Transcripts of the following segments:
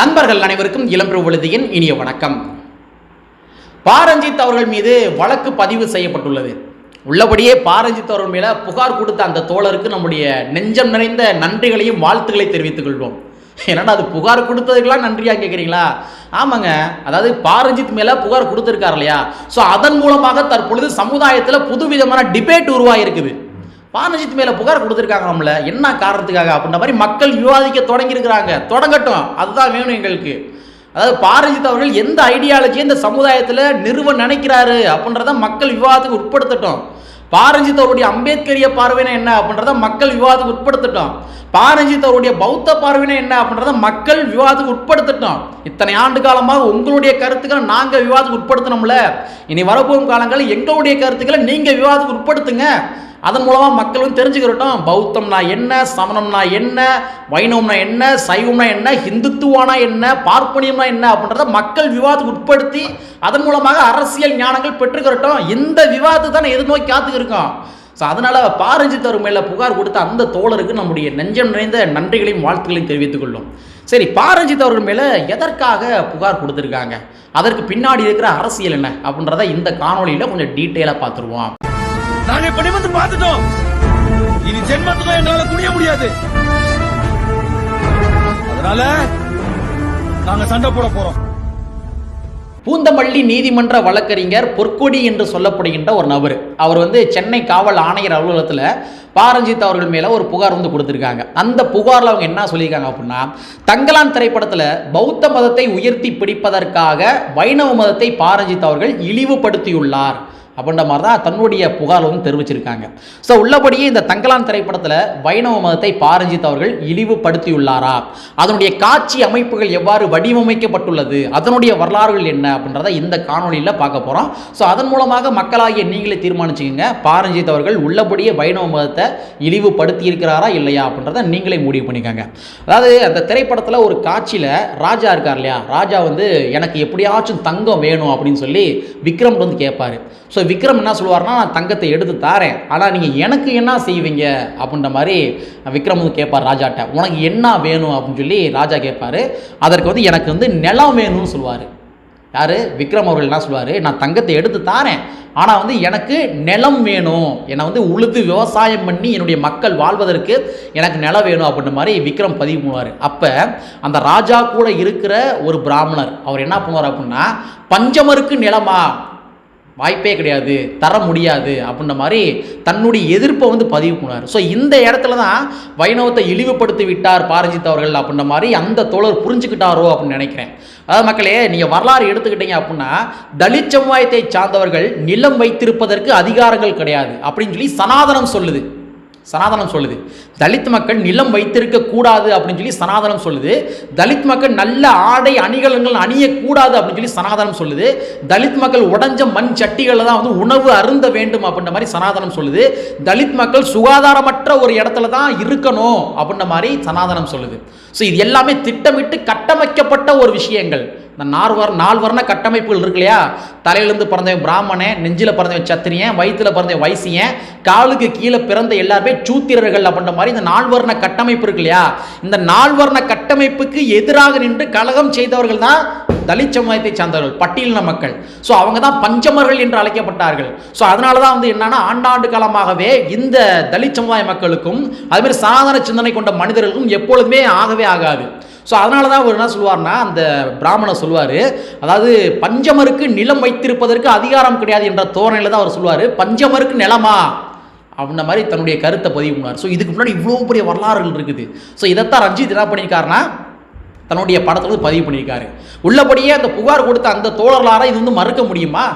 நண்பர்கள் அனைவருக்கும் இளம்பிர விழுதியின் இனிய வணக்கம். பாரஞ்சித் அவர்கள் மீது வழக்கு பதிவு செய்யப்பட்டுள்ளது. உள்ளபடியே பாரஞ்சித் அவர்கள் மேல புகார் கொடுத்த அந்த தோழருக்கு நம்முடைய நெஞ்சம் நிறைந்த நன்றிகளையும் வாழ்த்துக்களை தெரிவித்துக் கொள்வோம். என்னடா அது புகார் கொடுத்ததுக்கெல்லாம் நன்றியா கேட்குறீங்களா ஆமாங்க. அதாவது பாரஞ்சித் மேலே புகார் கொடுத்துருக்காரு இல்லையா? ஸோ அதன் மூலமாக தற்பொழுது சமுதாயத்தில் புதுவிதமான டிபேட் உருவாகிருக்குது பானஜித் மேல புகார் கொடுத்துருக்காங்க நம்மள என்ன காரணத்துக்காக? அப்படின்ற மாதிரி மக்கள் விவாதிக்க தொடங்கியிருக்கிறாங்க. தொடங்கட்டும். அதுதான் வேணும் எங்களுக்கு. அதாவது பாரஜித் அவர்கள் எந்த ஐடியாலஜி இந்த சமுதாயத்தில் நிறுவ நினைக்கிறாரு அப்படின்றத மக்கள் விவாதத்துக்கு உட்படுத்தட்டும். பாரஞ்சித் அவருடைய அம்பேத்கரிய பார்வைனா என்ன அப்படின்றத மக்கள் விவாதத்துக்கு உட்படுத்தட்டும். பாரஞ்சித் அவருடைய பௌத்த பார்வைனா என்ன அப்படின்றத மக்கள் விவாதத்துக்கு உட்படுத்தட்டும். இத்தனை ஆண்டு காலமாக உங்களுடைய கருத்துக்களை நாங்கள் விவாதத்துக்கு உட்படுத்தணும்ல. இனி வரப்போகும் காலங்களில் எங்களுடைய கருத்துக்களை நீங்கள் விவாதத்துக்கு உட்படுத்துங்க. அதன் மூலமாக மக்களும் தெரிஞ்சுக்கிறட்டும் பௌத்தம்னா என்ன சமணம்னா என்ன வைணவம்னா என்ன சைவம்னா என்ன ஹிந்துத்துவானா என்ன பார்ப்பனியம்னா என்ன அப்படின்றத மக்கள் விவாதத்துக்கு உட்படுத்தி அதன் மூலமாக அரசியல் ஞானங்கள் பெற்றுக்கிறட்டும். இந்த விவாதத்தை தான் எதிர்நோக்கி காத்துக்கிருக்கோம் ஸோ அதனால் பாரஞ்சித் அவர் மேலே புகார் கொடுத்த அந்த தோழருக்கு நம்முடைய நெஞ்சம் நிறைந்த நன்றிகளையும் வாழ்த்துக்களையும் தெரிவித்துக் கொள்ளும். சரி பாரஞ்சித் அவர்கள் மேலே எதற்காக புகார் கொடுத்துருக்காங்க? அதற்கு பின்னாடி இருக்கிற அரசியல் என்ன அப்படின்றத இந்த காணொளியில் கொஞ்சம் டீட்டெயிலாக பார்த்துருவோம். நாங்க இப்ப நிமிர்ந்து பார்த்துட்டோம். இனி ஜென்மத்துக்கும் எங்களால குடிய முடியாது. அதனால நாங்க சண்டை போட போறோம். பூந்தமல்லி நீதிமன்ற வழக்கறிஞர் பொற்கொடி என்று சொல்லப்படுகின்ற ஒரு நபர். அவர் வந்து சென்னை காவல் ஆணையர் அலுவலகத்தில் பாரஞ்சித் அவர்கள் மேலே ஒரு புகார் வந்து கொடுத்துருக்காங்க. அந்த புகாரில் அவங்க என்ன சொல்லியிருக்காங்க அப்படின்னா தங்கலான் திரைப்படத்தில் பௌத்த மதத்தை உயர்த்தி பிடிப்பதற்காக வைணவ மதத்தை பாரஞ்சித் அவர்கள் இழிவுபடுத்தியுள்ளார். அப்படின்ற மாதிரி தான் தன்னுடைய புகார் வந்து தெரிவிச்சிருக்காங்க. ஸோ உள்ளபடியே இந்த தங்கலான் திரைப்படத்தில் வைணவ மதத்தை பாரஞ்சித் அவர்கள் இழிவுபடுத்தியுள்ளாரா? அதனுடைய காட்சி அமைப்புகள் எவ்வாறு வடிவமைக்கப்பட்டுள்ளது? அதனுடைய வரலாறுகள் என்ன? அப்படின்றத இந்த காணொளியில் பார்க்க போகிறோம் ஸோ அதன் மூலமாக மக்களாகிய நீங்களே தீர்மானிச்சுக்கோங்க. பாரஞ்சித் அவர்கள் உள்ளபடியே வைணவ மதத்தை இழிவுபடுத்தி இருக்கிறாரா இல்லையா? அப்படின்றத நீங்களே முடிவு பண்ணிக்கோங்க. அதாவது அந்த திரைப்படத்தில் ஒரு காட்சியில் ராஜா இருக்கார் இல்லையா? ராஜா வந்து எனக்கு எப்படியாச்சும் தங்கம் வேணும் அப்படின்னு சொல்லி விக்ரம் வந்து கேட்பாரு ஸோ விக்ரம் என்ன சொல்லுவார்னா நான் தங்கத்தை எடுத்து தாரேன். ஆனால் நீங்கள் எனக்கு என்ன செய்வீங்க? அப்படின்ற மாதிரி விக்ரம் வந்து கேட்பார் ராஜாட்ட. உனக்கு என்ன வேணும்? அப்படின்னு சொல்லி ராஜா கேட்பார். அதற்கு வந்து எனக்கு வந்து நிலம் வேணும்னு சொல்லுவார். யார்? விக்ரம் அவர்கள் என்ன சொல்லுவார்? நான் தங்கத்தை எடுத்து தாரேன். ஆனால் வந்து எனக்கு நிலம் வேணும். என்னை வந்து உழுது விவசாயம் பண்ணி என்னுடைய மக்கள் வாழ்வதற்கு எனக்கு நிலம் வேணும். அப்படின்ற மாதிரி விக்ரம் பதிவு பண்ணுவார். அப்போ அந்த ராஜா கூட இருக்கிற ஒரு பிராமணர் அவர் என்ன பண்ணுவார் அப்படின்னா பஞ்சமருக்கு நிலமா? வாய்ப்பே கிடையாது தர முடியாது அப்படின்ற மாதிரி தன்னுடைய எதிர்ப்பை வந்து பதிவு பண்ணார் ஸோ இந்த இடத்துல தான் வைணவத்தை இழிவுபடுத்தி விட்டார் பாரஞ்சித் அவர்கள் அப்படின்ற மாதிரி அந்த தோழர் புரிஞ்சுக்கிட்டாரோ அப்படின்னு நினைக்கிறேன். அதாவது மக்களே நீங்கள் வரலாறு எடுத்துக்கிட்டீங்க அப்படின்னா தலித் சமுதாயத்தை சார்ந்தவர்கள் நிலம் வைத்திருப்பதற்கு அதிகாரங்கள் கிடையாது அப்படின்னு சொல்லி சனாதனம் சொல்லுது. சனாதனம் சொல்லுது. தலித் மக்கள் நிலம் வைத்திருக்க கூடாது அப்படின்னு சொல்லி சனாதனம் சொல்லுது. தலித் மக்கள் நல்ல ஆடை அணிகலன்கள் அணியக்கூடாது அப்படின்னு சொல்லி சனாதனம் சொல்லுது. தலித் மக்கள் உடஞ்ச மண் சட்டிகளில் தான் வந்து உணவு அருந்த வேண்டும் அப்படின்ற மாதிரி சனாதனம் சொல்லுது. தலித் மக்கள் சுகாதாரமற்ற ஒரு இடத்துல தான் இருக்கணும் அப்படின்ற மாதிரி சனாதனம் சொல்லுது. ஸோ இது எல்லாமே திட்டமிட்டு கட்டமைக்கப்பட்ட ஒரு விஷயங்கள். இந்த நால்வர் நால்வர்ண கட்டமைப்புகள் இருக்கு இல்லையா? தலையிலேருந்து பிறந்தவன் பிராமணன் நெஞ்சில் பிறந்தவன் சத்திரியன் வயிற்றில் பிறந்தவன் வைசியன் காலுக்கு கீழே பிறந்த எல்லாருமே சூத்திரர்கள் அப்படின்ற மாதிரி இந்த நால்வர்ண கட்டமைப்பு இருக்கு இல்லையா? இந்த நால்வர்ண கட்டமைப்புக்கு எதிராக நின்று கழகம் செய்தவர்கள் தான் தலித் சமுதாயத்தை சார்ந்தவர்கள் பட்டியலின மக்கள். ஸோ அவங்க தான் பஞ்சமர்கள் என்று அழைக்கப்பட்டார்கள். ஸோ அதனால தான் வந்து என்னன்னா ஆண்டாண்டு காலமாகவே இந்த தலித் சமுதாய மக்களுக்கும் அதுமாதிரி சாதாரண சிந்தனை கொண்ட மனிதர்களுக்கும் எப்பொழுதுமே ஆகவே ஆகாது. ஸோ அதனால தான் அவர் என்ன சொல்லுவார்னா அந்த பிராமணர் சொல்லுவார் அதாவது பஞ்சமருக்கு நிலம் வைத்திருப்பதற்கு அதிகாரம் கிடையாது என்ற தோரணையில் தான் அவர் சொல்லுவார் பஞ்சமருக்கு நிலமா? அப்படின்ற மாதிரி தன்னுடைய கருத்தை பதிவு பண்ணார் ஸோ இதுக்கு முன்னாடி இவ்வளோ பெரிய வரலாறுகள் இருக்குது. ஸோ இதைத்தான் ரஞ்சித் என்ன பண்ணியிருக்காருன்னா தன்னுடைய படத்தில் பதிவு பண்ணியிருக்காரு. உள்ளபடியே அந்த புகார் கொடுத்த அந்த தோழர்களார இது வந்து மறுக்க முடியுமா?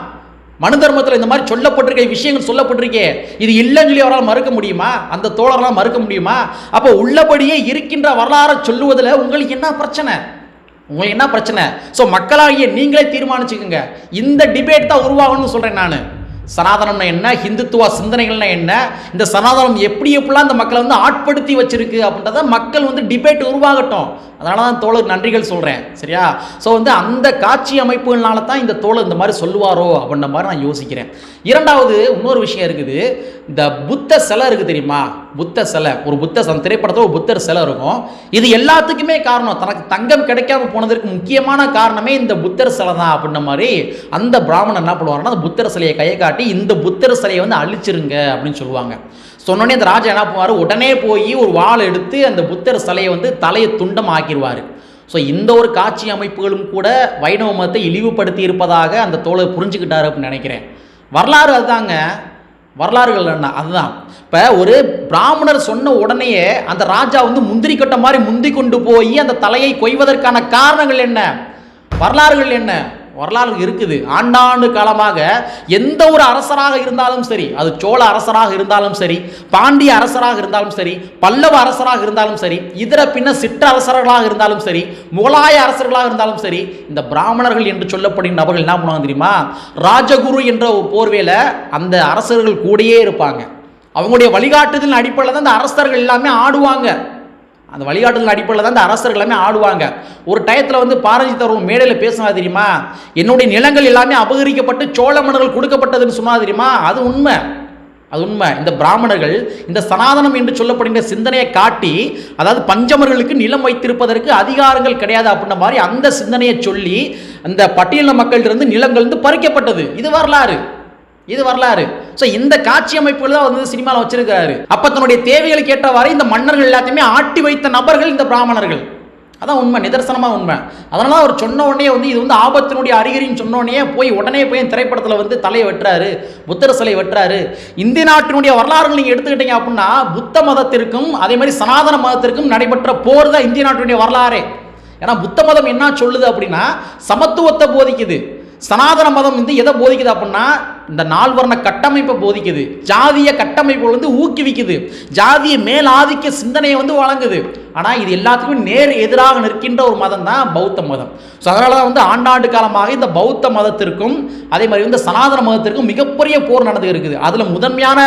மனு தர்மத்தில் இந்த மாதிரி சொல்லப்பட்டிருக்க விஷயங்கள் சொல்லப்பட்டிருக்கே இது இல்லைன்னு சொல்லி அவரால் மறுக்க முடியுமா? அந்த தோழர்களால் மறுக்க முடியுமா? அப்போ உள்ளபடியே இருக்கின்ற வரலாறை சொல்லுவதில் உங்களுக்கு என்ன பிரச்சனை? உங்களுக்கு என்ன பிரச்சனை? ஸோ மக்களாகிய நீங்களே தீர்மானிச்சுக்கோங்க. இந்த டிபேட் தான் உருவாகணும்னு சொல்கிறேன் நான். சனாதனம்னா என்ன? ஹிந்துத்துவ சிந்தனைகள்னா என்ன? இந்த சனாதனம் எப்படி எப்படிலாம் இந்த மக்களை வந்து ஆட்படுத்தி வச்சிருக்கு அப்படின்றத மக்கள் வந்து டிபேட் உருவாகட்டும். அதனால தான் தோழர் நன்றிகள் சொல்கிறேன் சரியா? ஸோ வந்து அந்த காட்சி அமைப்புகள்னால தான் இந்த தோழர் இந்த மாதிரி சொல்லுவாரோ அப்படின்ற மாதிரி நான் யோசிக்கிறேன். இரண்டாவது இன்னொரு விஷயம் இருக்குது. இந்த புத்த சிலை இருக்குது தெரியுமா? புத்த சிலை. ஒரு புத்த அந்த திரைப்படத்தில் ஒரு புத்தர் சிலை இருக்கும். இது எல்லாத்துக்குமே காரணம். தனக்கு தங்கம் கிடைக்காம போனதற்கு முக்கியமான காரணமே இந்த புத்தர் சிலை தான் அப்படின்ற மாதிரி அந்த பிராமணன் என்ன பண்ணுவாருன்னா அந்த புத்தர் சிலையை கையை காட்டி இந்த புத்தர் சிலையை வந்து அழிச்சிருங்க அப்படின்னு சொல்லுவாங்க. சொன்னோடனே அந்த ராஜா என்ன பண்ணுவார்? உடனே போய் ஒரு வாள் எடுத்து அந்த புத்தர் சிலையை வந்து தலையை துண்டம் ஆக்கிடுவார் ஸோ இந்த ஒரு காட்சி அமைப்புகளும் கூட வைணவ மதத்தை இழிவுபடுத்தி இருப்பதாக அந்த தோழர் புரிஞ்சுக்கிட்டாரு அப்படின்னு நினைக்கிறேன். வரலாறு அதுதாங்க. வரலாறுகள் என்ன? அதுதான். இப்போ ஒரு பிராமணர் சொன்ன உடனேயே அந்த ராஜா வந்து முந்திரி கட்ட மாதிரி முந்தி கொண்டு போய் அந்த தலையை கொய்வதற்கான காரணங்கள் என்ன? வரலாறுகள் என்ன? வரலாறு இருக்குது. ஆண்டாண்டு காலமாக எந்த ஒரு அரசராக இருந்தாலும் சரி அது சோழ அரசராக இருந்தாலும் சரி பாண்டிய அரசராக இருந்தாலும் சரி பல்லவ அரசராக இருந்தாலும் சரி இதர பின்ன சிற்றரசர்களாக இருந்தாலும் சரி முகலாய அரசர்களாக இருந்தாலும் சரி இந்த பிராமணர்கள் என்று சொல்லப்படும் நபர்கள் என்ன பண்ணுவாங்க தெரியுமா? ராஜகுரு என்ற ஒரு போர்வையில் அந்த அரசர்கள் கூடயே இருப்பாங்க. அவங்களுடைய வழிகாட்டுதலின் அடிப்படையில் தான் அந்த அரசர்கள் எல்லாமே ஆடுவாங்க. அந்த வழிகாட்டுதல் அடிப்படையில் தான் இந்த அரசர்கள் எல்லாமே ஆடுவாங்க. ஒரு டயத்தில் வந்து பாரஞ்சித் அவர்கள் மேடையில் பேசினா தெரியுமா? என்னுடைய நிலங்கள் எல்லாமே அபகரிக்கப்பட்டு சோழ மன்னர்கள் கொடுக்கப்பட்டதுன்னு சொன்னா தெரியுமா? அது உண்மை. அது உண்மை. இந்த பிராமணர்கள் இந்த சனாதனம் என்று சொல்லப்படுகின்ற சிந்தனையை காட்டி அதாவது பஞ்சமர்களுக்கு நிலம் வைத்திருப்பதற்கு அதிகாரங்கள் கிடையாது அப்படின்ற மாதிரி அந்த சிந்தனையை சொல்லி அந்த பட்டியலின மக்களிலிருந்து நிலங்கள் வந்து பறிக்கப்பட்டது. இது வரலாறு. இது வரலாறு. ஸோ இந்த காட்சி அமைப்புகள் தான் வந்து சினிமாவில் வச்சிருக்காரு. அப்போ தன்னுடைய தேவைகளுக்கு ஏற்றவாறு இந்த மன்னர்கள் எல்லாத்தையுமே ஆட்டி வைத்த நபர்கள் இந்த பிராமணர்கள். அதான் உண்மை நிதர்சனமாக உண்மை. அதனால தான் அவர் சொன்ன உடனே வந்து இது வந்து ஆபத்தினுடைய அறிகுறின்னு சொன்ன உடனே போய் உடனே போய் இந்த திரைப்படத்தில் வந்து தலையை வெட்டுறாரு. புத்தர் சிலை வெட்டுறாரு. இந்திய நாட்டினுடைய வரலாறுகள் நீங்கள் எடுத்துக்கிட்டீங்க அப்படின்னா புத்த மதத்திற்கும் அதே மாதிரி சனாதன மதத்திற்கும் நடைபெற்ற போர் தான் இந்திய நாட்டினுடைய வரலாறே. ஏன்னா புத்த மதம் என்ன சொல்லுது அப்படின்னா சமத்துவத்தை போதிக்குது. சனாதன மதம் வந்து எதை போதிக்குது அப்படின்னா இந்த நால்வர்ண கட்டமைப்பை போதிக்குது. ஜாதிய கட்டமைப்பு வந்து ஊக்குவிக்குது. ஜாதிய மேலாதிக்க சிந்தனையை வந்து வழங்குது. ஆனால் இது எல்லாத்துக்குமே நேர் எதிராக நிற்கின்ற ஒரு மதம் தான் பௌத்த மதம். ஸோ அதனால தான் வந்து ஆண்டாண்டு காலமாக இந்த பௌத்த மதத்திற்கும் அதே மாதிரி வந்து சனாதன மதத்திற்கும் மிகப்பெரிய போர் நடந்து இருக்குது. அதில் முதன்மையான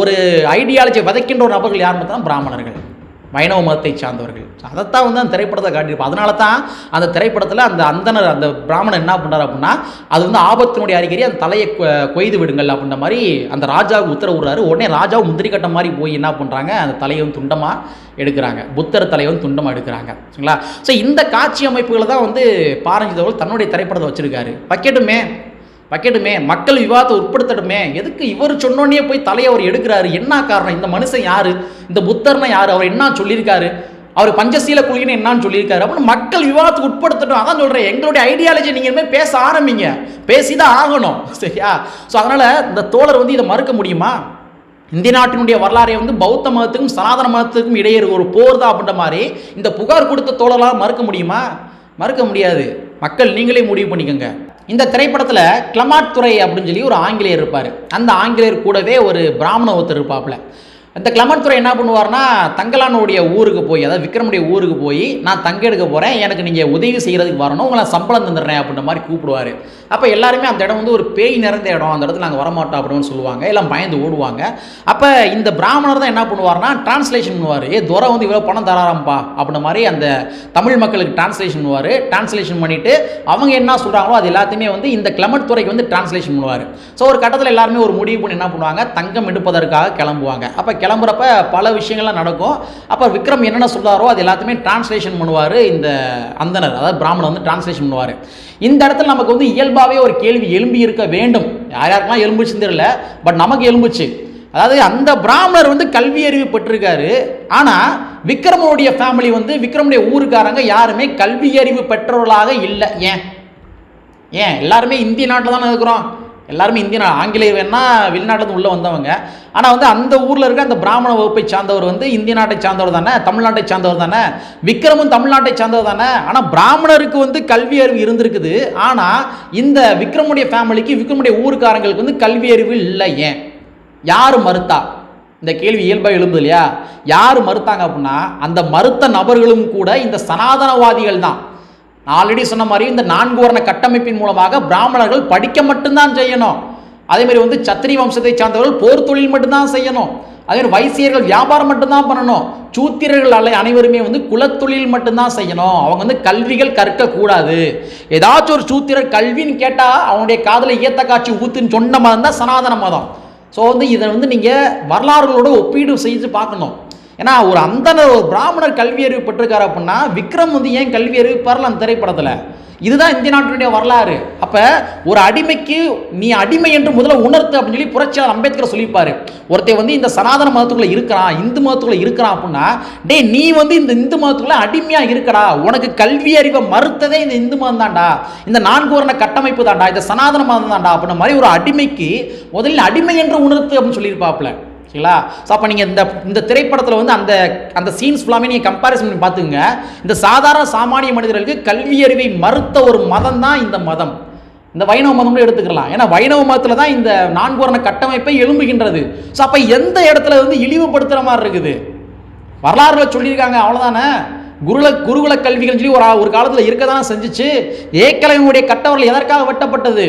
ஒரு ஐடியாலஜி விதைக்கின்ற ஒரு நபர்கள் யார் பார்த்தா பிராமணர்கள். வைணவ மதத்தை சார்ந்தவர்கள். அதைத்தான் வந்து அந்த திரைப்படத்தை காட்டியிருப்போம் அதனால தான் அந்த திரைப்படத்தில் அந்த அந்தனர் அந்த பிராமணன் என்ன பண்ணுறாரு அப்படின்னா அது வந்து ஆபத்தினுடைய அறிகுறி அந்த தலையை கொ- கொய்து விடுங்கள் அப்படின்ற மாதிரி அந்த ராஜாவுக்கு உத்தரவு விடுறாரு. உடனே ராஜாவும் முந்திரி கட்ட மாதிரி போய் என்ன பண்ணுறாங்க அந்த தலையை வந்து துண்டமாக எடுக்கிறாங்க. புத்தர் தலையை வந்து துண்டமாக எடுக்கிறாங்க. சரிங்களா? ஸோ இந்த காட்சி அமைப்புகளை தான் வந்து பாரஞ்சிதவர்கள் தன்னுடைய திரைப்படத்தை வச்சிருக்காரு. வைக்கட்டுமே. வைக்கட்டுமே மக்கள் விவாதத்தை உட்படுத்தட்டுமே எதுக்கு இவர் சொன்னோன்னே போய் தலையை அவர் எடுக்கிறாரு? என்ன காரணம்? இந்த மனுஷன் யார்? இந்த புத்தர்னா யார்? அவர் என்ன சொல்லியிருக்காரு? அவர் பஞ்சசீல கொள்கைன்னு என்னன்னு சொல்லியிருக்காரு. அப்படின்னு மக்கள் விவாதத்துக்கு உட்படுத்தட்டும். அதான் சொல்கிறேன் எங்களுடைய ஐடியாலஜி நீங்கள் இனிமேல் பேச ஆரம்பிங்க. பேசி தான் ஆகணும். சரியா? ஸோ அதனால் இந்த தோழர் வந்து இதை மறுக்க முடியுமா? இந்திய நாட்டினுடைய வரலாறை வந்து பௌத்த மதத்துக்கும் சனாதன மதத்துக்கும் இடையே ஒரு போர் தான் அப்படின்ற மாதிரி இந்த புகார் கொடுத்த தோழலாம் மறுக்க முடியுமா? மறுக்க முடியாது. மக்கள் நீங்களே முடிவு பண்ணிக்கோங்க. இந்த திரைப்படத்தில் கிளமாட் துறை அப்படின்னு சொல்லி ஒரு ஆங்கிலேயர் இருப்பார். அந்த ஆங்கிலேயர் கூடவே ஒரு பிராமண ஒருத்தர் இருப்பாப்புல. இந்த கிளமன் துறை என்ன பண்ணுவார்னா தங்கலானுடைய ஊருக்கு போய் அதாவது விக்ரமுடைய ஊருக்கு போய் நான் தங்க எடுக்க போகிறேன் எனக்கு நீங்கள் உதவி செய்கிறதுக்கு வரணும் உங்களை சம்பளம் தந்துடுறேன் அப்படின்ற மாதிரி கூப்பிடுவார். அப்போ எல்லாருமே அந்த இடம் வந்து ஒரு பேய் நிறைந்த இடம். அந்த இடத்துல நாங்கள் வரமாட்டோம் அப்படின்னு சொல்லுவாங்க. எல்லாம் பயந்து ஓடுவாங்க. அப்போ இந்த பிராமணர் தான் என்ன பண்ணுவார்னா டிரான்ஸ்லேஷன் பண்ணுவார். ஏ துரை வந்து இவ்வளோ பணம் தராராம்ப்பா. அப்படின்ற மாதிரி அந்த தமிழ் மக்களுக்கு டிரான்ஸ்லேஷன் பண்ணுவார். டிரான்ஸ்லேஷன் பண்ணிவிட்டு அவங்க என்ன சொல்கிறாங்களோ அது எல்லாத்தையுமே வந்து இந்த கிளமட் துறைக்கு வந்து டிரான்ஸ்லேஷன் பண்ணுவார். ஸோ ஒரு கட்டத்தில் எல்லாருமே ஒரு முடிவு பண்ணி என்ன பண்ணுவாங்க தங்கம் எடுப்பதற்காக கிளம்புவாங்க. அப்போ கிளம்புறப்ப பல விஷயங்கள்லாம் நடக்கும். அப்போ விக்ரம் என்னென்ன சொல்கிறாரோ அது எல்லாத்தையுமே டிரான்ஸ்லேஷன் பண்ணுவார் இந்த அந்தனர். அதாவது பிராமணர் வந்து டிரான்ஸ்லேஷன் பண்ணுவார். இந்த இடத்துல நமக்கு வந்து இயல்பாக இயல்பாகவே ஒரு கேள்வி எழும்பி இருக்க வேண்டும். யார் யாருக்கெல்லாம் எலும்புச்சுன்னு தெரியல பட் நமக்கு எலும்புச்சு அதாவது அந்த பிராமணர் வந்து கல்வி அறிவு பெற்றிருக்காரு. ஆனால் விக்ரமனுடைய ஃபேமிலி வந்து விக்ரமுடைய ஊருக்காரங்க யாருமே கல்வி அறிவு பெற்றவர்களாக இல்லை. ஏன்? ஏன்? எல்லாருமே இந்திய நாட்டில் தானே இருக்கிறோம். எல்லாருமே இந்திய ஆங்கிலேயர் வேணா வெளிநாட்டிலேருந்து உள்ளே வந்தவங்க. ஆனால் வந்து அந்த ஊரில் இருக்க அந்த பிராமண வகுப்பை சார்ந்தவர் வந்து இந்திய நாட்டை சார்ந்தவர் தானே தமிழ்நாட்டை சார்ந்தவர் தானே விக்ரமும் தமிழ்நாட்டை சார்ந்தவர் தானே. ஆனால் பிராமணருக்கு வந்து கல்வி அறிவு இருந்திருக்குது. ஆனால் இந்த விக்ரமுடைய ஃபேமிலிக்கு விக்ரமுடைய ஊருக்காரங்களுக்கு வந்து கல்வி அறிவு இல்லை ஏன்? யார் மறுத்தா? இந்த கேள்வி இயல்பாக எழுந்தது இல்லையா? யார் மறுத்தாங்க அப்படின்னா அந்த மறுத்த நபர்களும் கூட இந்த சனாதனவாதிகள் தான். நான் ஆல்ரெடி சொன்ன மாதிரி இந்த நான்கு வர்ண கட்டமைப்பின் மூலமாக பிராமணர்கள் படிக்க மட்டும்தான் செய்யணும். அதே மாதிரி வந்து சத்திரி வம்சத்தை சார்ந்தவர்கள் போர் தொழில் மட்டும்தான் செய்யணும். அதே வைசியர்கள் வியாபாரம் மட்டும்தான் பண்ணணும். சூத்திரர்கள் அல்ல அனைவருமே வந்து குலத்தொழில் மட்டும்தான் செய்யணும். அவங்க வந்து கல்விகள் கற்கக்கூடாது. ஏதாச்சும் ஒரு சூத்திரர் கல்வின்னு கேட்டால் அவனுடைய காதில் ஈயத்த காட்சி ஊத்துன்னு சொன்ன மதம் தான் சனாதன மதம். ஸோ வந்து இதை வந்து நீங்கள் வரலாறுகளோட ஒப்பீடு செய்து பார்க்கணும். ஏன்னா ஒரு அந்தனர் ஒரு பிராமணர் கல்வி அறிவு பெற்றிருக்காரு அப்படின்னா விக்ரம் வந்து ஏன் கல்வி அறிவு பெறல அந்த திரைப்படத்தில்? இதுதான் இந்திய நாட்டினுடைய வரலாறு. அப்போ ஒரு அடிமைக்கு நீ அடிமை என்று முதல்ல உணர்த்து அப்படின்னு சொல்லி புரட்சியாளர் அம்பேத்கர் சொல்லியிருப்பார் ஒருத்தன் வந்து இந்த சனாதன மதத்துக்குள்ளே இருக்கிறான் இந்து மதத்துக்குள்ளே இருக்கிறான் அப்படின்னா டேய் நீ வந்து இந்த இந்து மதத்துக்குள்ளே அடிமையாக இருக்கடா. உனக்கு கல்வி அறிவை மறுத்ததே இந்த இந்து மதம் தான்டா. இந்த நான்கு வர்ண கட்டமைப்பு தான்டா. இந்த சனாதன மதம் தான்டா. அப்படின்ற மாதிரி ஒரு அடிமைக்கு முதலில் அடிமை என்று உணர்த்து அப்படின்னு சொல்லியிருப்பாப்புல. ஓகேங்களா? ஸோ அப்போ நீங்கள் இந்த இந்த திரைப்படத்தில் வந்து அந்த அந்த சீன்ஸ் ஃபுல்லாமே நீங்கள் கம்பாரிசன் பண்ணி பார்த்துங்க இந்த சாதாரண சாமானிய மனிதர்களுக்கு கல்வியறிவை மறுத்த ஒரு மதம் தான் இந்த மதம். இந்த வைணவ மதம் கூட எடுத்துக்கலாம். ஏன்னா வைணவ மதத்தில் தான் இந்த நான்குவரண கட்டமைப்பை எழும்புகின்றது. ஸோ அப்போ எந்த இடத்துல வந்து இழிவுபடுத்துகிற மாதிரி இருக்குது? வரலாறுல சொல்லியிருக்காங்க அவ்வளோதானே குருல குருகுல கல்விகள் சொல்லி ஒரு ஒரு காலத்தில் இருக்க தானே செஞ்சிச்சு. ஏக்கலைவனுடைய கட்டவர்கள் எதற்காக வெட்டப்பட்டது?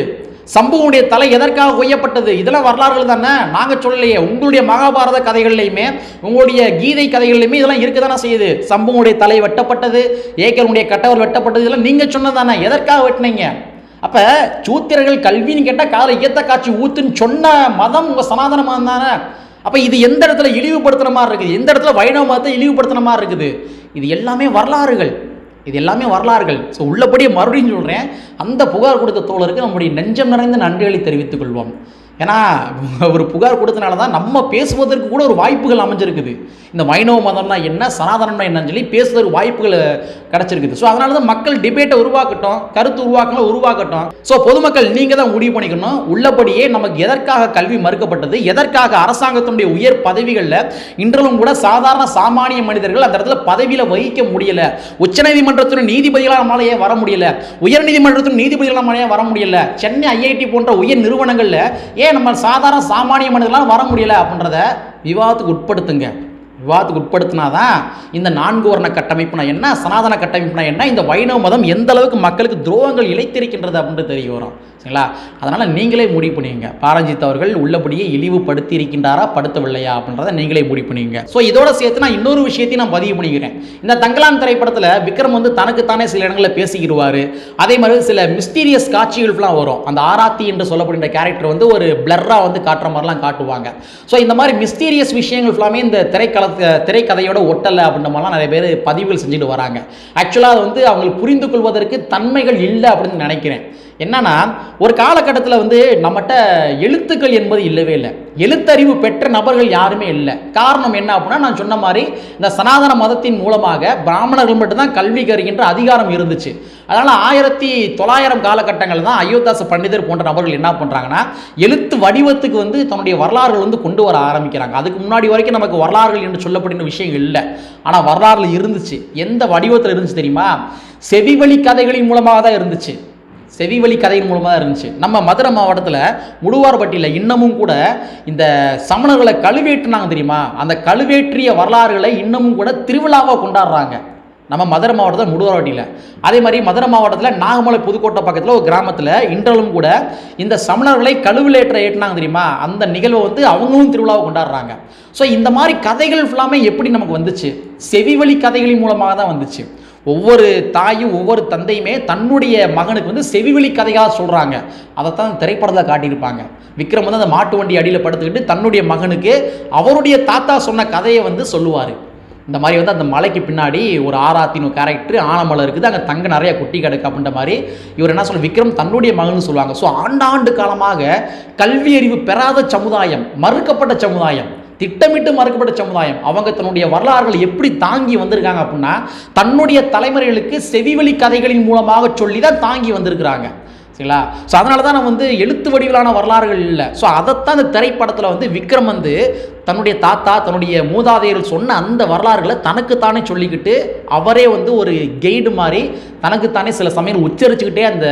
சம்புவனுடைய தலை எதற்காக கொய்யப்பட்டது? இதெல்லாம் வரலாறுகள் தானே? நாங்கள் சொல்லலையே. உங்களுடைய மகாபாரத கதைகள்லையுமே உங்களுடைய கீதை கதைகள்லையுமே இதெல்லாம் இருக்க தானே செய்யுது. சம்புவனுடைய தலை வெட்டப்பட்டது ஏக்கருடைய கட்டவர் வெட்டப்பட்டது இதெல்லாம் நீங்கள் சொன்னது தானே எதற்காக வெட்டினீங்க? அப்போ சூத்திரர்கள் கல்வின்னு கேட்டால் காலை ஈயத்த காட்சி ஊத்துன்னு சொன்ன மதம் உங்கள் சனாதனமாக தானே? அப்போ இது எந்த இடத்துல இழிவுபடுத்துகிற மாதிரி இருக்குது? எந்த இடத்துல வைணவ மதத்தை இழிவுபடுத்துகிற மாதிரி இருக்குது? இது எல்லாமே வரலாறுகள். இது எல்லாமே வரலாறுகள். ஸோ உள்ளபடியே மறுபடியும் சொல்கிறேன் அந்த புகார் கொடுத்த தோழருக்கு நம்முடைய நெஞ்சம் நிறைந்த நன்றிகளை தெரிவித்துக் கொள்வோம். ஏன்னா ஒரு புகார் கொடுத்தனால தான் நம்ம பேசுவதற்கு கூட ஒரு வாய்ப்புகள் அமைஞ்சிருக்குது. இந்த வைணவ மதம்னா என்ன சனாதனம்னா என்னன்னு சொல்லி பேசுவதற்கு வாய்ப்புகள் கிடச்சிருக்குது. ஸோ அதனால தான் மக்கள் டிபேட்டை உருவாக்கட்டும் கருத்து உருவாக்கங்களை உருவாக்கட்டும். ஸோ பொதுமக்கள் நீங்கள் தான் முடிவு பண்ணிக்கணும். உள்ளபடியே நமக்கு எதற்காக கல்வி மறுக்கப்பட்டது எதற்காக அரசாங்கத்தினுடைய உயர் பதவிகளில் இன்றலும் கூட சாதாரண சாமானிய மனிதர்கள் அந்த இடத்துல பதவியில் வகிக்க முடியல. உச்சநீதிமன்றத்தின் நீதிபதிகளால் நம்மளாலேயே வர முடியல. உயர்நீதிமன்றத்தின் நீதிபதிகளால் நம்மளாலேயே வர முடியல. சென்னை ஐஐடி போன்ற உயர் நிறுவனங்களில் ஏன் நம்ம சாதாரண சாமானிய மனிதர்களால் வர முடியல அப்படின்றத விவாதத்துக்கு உட்படுத்துங்க. விவாதத்துக்கு உட்படுத்தினாதான் இந்த நான்கு வர்ண கட்டமைப்புனா என்ன சனாதன கட்டமைப்புனா என்ன இந்த வைணவ மதம் எந்த அளவுக்கு மக்களுக்கு துரோகங்கள் இழைத்திருக்கின்றது அப்படின்றது தெரிய வரும். சரிங்களா? அதனால் நீங்களே முடிவு பண்ணுவீங்க பாரஞ்சித் அவர்கள் உள்ளபடியே இழிவுபடுத்தி இருக்கின்றாரா படுத்தவில்லையா அப்படின்றத நீங்களே முடிவு பண்ணுவீங்க ஸோ இதோட சேர்த்து நான் இன்னொரு விஷயத்தையும் நான் பதிவு பண்ணிக்கிறேன். இந்த தங்கலான் திரைப்படத்தில் விக்ரம் வந்து தனக்குத்தானே சில இடங்களில் பேசிக்கிடுவார். அதே மாதிரி சில மிஸ்டீரியஸ் காட்சிகள்லாம் வரும். அந்த ஆராத்தி என்று சொல்லப்படுகின்ற கேரக்டர் வந்து ஒரு பிளர்ராக வந்து காட்டுற மாதிரிலாம் காட்டுவாங்க. ஸோ இந்த மாதிரி மிஸ்டீரியஸ் விஷயங்கள் ஃபுல்லாமே இந்த திரைக்களத்தில் திரைக்கதையோட ஒட்டலை அப்படின்ற மாதிரிலாம் நிறைய பேர் பதிவுகள் செஞ்சுட்டு வராங்க. ஆக்சுவலாக அது வந்து அவங்களுக்கு புரிந்து கொள்வதற்கு தன்மைகள் இல்லை அப்படின்னு நினைக்கிறேன். என்னன்னா ஒரு காலகட்டத்தில் வந்து நம்மகிட்ட எழுத்துக்கள் என்பது இல்லவே இல்லை. எழுத்தறிவு பெற்ற நபர்கள் யாருமே இல்லை. காரணம் என்ன அப்படின்னா நான் சொன்ன மாதிரி இந்த சனாதன மதத்தின் மூலமாக பிராமணர்கள் மட்டும்தான் கல்வி கருகின்ற அதிகாரம் இருந்துச்சு. அதனால் ஆயிரத்தி தொள்ளாயிரம் காலகட்டங்களில் தான் அயோத்தாச பண்டிதர் போன்ற நபர்கள் என்ன பண்ணுறாங்கன்னா எழுத்து வடிவத்துக்கு வந்து தன்னுடைய வரலாறுகள் வந்து கொண்டு வர ஆரம்பிக்கிறாங்க. அதுக்கு முன்னாடி வரைக்கும் நமக்கு வரலாறுகள் என்று சொல்லப்படுகிற விஷயங்கள் இல்லை. ஆனால் வரலாறுல இருந்துச்சு. எந்த வடிவத்தில் இருந்துச்சு தெரியுமா? செவிவழி கதைகளின் மூலமாக தான் இருந்துச்சு. செவிவழி கதையின் மூலமாக தான் இருந்துச்சு. நம்ம மதுரை மாவட்டத்தில் முடுவார்பட்டியில் இன்னமும் கூட இந்த சமணர்களை கழுவேற்றினாங்க தெரியுமா? அந்த கழுவேற்றிய வரலாறுகளை இன்னமும் கூட திருவிழாவாக கொண்டாடுறாங்க. நம்ம மதுரை மாவட்டத்தில் முடுவார்பட்டியில். அதே மாதிரி மதுரை மாவட்டத்தில் நாகமலை புதுக்கோட்டை பக்கத்தில் ஒரு கிராமத்தில் இன்றைலும் கூட இந்த சமணர்களை கழுவிலேற்ற ஏற்றினாங்க தெரியுமா? அந்த நிகழ்வை வந்து அவங்களும் திருவிழாவை கொண்டாடுறாங்க. ஸோ இந்த மாதிரி கதைகள் ஃபுல்லாமே எப்படி நமக்கு வந்துச்சு? செவிவழி கதைகளின் மூலமாக தான் வந்துச்சு. ஒவ்வொரு தாயும் ஒவ்வொரு தந்தையுமே தன்னுடைய மகனுக்கு வந்து செவிவழி கதையாக சொல்கிறாங்க அதைத்தான் திரைப்படத்தில் காட்டியிருப்பாங்க. விக்ரம் வந்து அந்த மாட்டு வண்டி அடியில் படுத்துக்கிட்டு தன்னுடைய மகனுக்கு அவருடைய தாத்தா சொன்ன கதையை வந்து சொல்லுவார். இந்த மாதிரி வந்து அந்த மலைக்கு பின்னாடி ஒரு ஆராத்தின் கேரக்டர் ஆனமலை இருக்குது. அங்கே தங்க நிறைய குட்டி கிடக்கு அப்படின்ற மாதிரி இவர் என்ன சொல்ல விக்ரம் தன்னுடைய மகன் சொல்லுவாங்க. ஸோ ஆண்டாண்டு காலமாக கல்வி அறிவு பெறாத சமுதாயம் மறுக்கப்பட்ட சமுதாயம் திட்டமிட்டு மறுக்கப்பட்ட சமுதாயம். அவங்க தன்னுடைய வரலாறுகள் எப்படி தாங்கி வந்திருக்காங்க அப்படின்னா தன்னுடைய தலைமுறைகளுக்கு செவிவழி கதைகளின் மூலமாக சொல்லி தான் தாங்கி வந்திருக்கிறாங்க. சரிங்களா? ஸோ அதனால தான் நான் வந்து எழுத்து வடிவிலான வரலாறுகள் இல்லை. ஸோ அதைத்தான் இந்த திரைப்படத்தில் வந்து விக்ரம் வந்து தன்னுடைய தாத்தா தன்னுடைய மூதாதையர்கள் சொன்ன அந்த வரலாறுகளை தனக்குத்தானே சொல்லிக்கிட்டு அவரே வந்து ஒரு கைடு மாதிரி தனக்குத்தானே சில சமயம் உச்சரிச்சுக்கிட்டே அந்த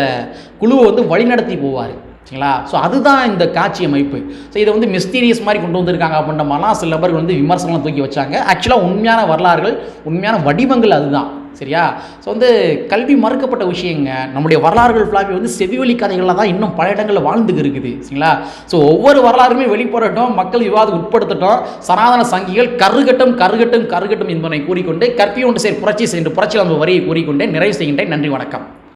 குழுவை வந்து வழிநடத்தி போவார். சரிங்களா? ஸோ அதுதான் இந்த காட்சி அமைப்பு. ஸோ இதை வந்து மிஸ்டீரியஸ் மாதிரி கொண்டு வந்திருக்காங்க அப்படின்ற மாதிரிலாம் சில நபர்கள் வந்து விமர்சனம் தூக்கி வச்சாங்க. ஆக்சுவலாக உண்மையான வரலாறுகள் உண்மையான வடிவங்கள் அதுதான். சரியா? ஸோ வந்து கல்வி மறுக்கப்பட்ட விஷயங்க. நம்முடைய வரலாறுகள் ஃபுல்லாகவே வந்து செவிவழி கதைகளில் தான் இன்னும் பல இடங்களில் வாழ்ந்துக்கு இருக்குது. சரிங்களா? ஸோ ஒவ்வொரு வரலாறுமே வெளிப்படட்டும் மக்கள் விவாதம் உட்படுத்தட்டும். சனாதன சங்கிகள் கருகட்டும் கருகட்டும் கருகட்டும் என்பதை கூறிக்கொண்டு கற்பி ஒன்று சேர் புரட்சி சென்று புரட்சி நம்ம வரியை கூறிக்கொண்டே நிறைவு செய்கின்றேன். நன்றி வணக்கம்.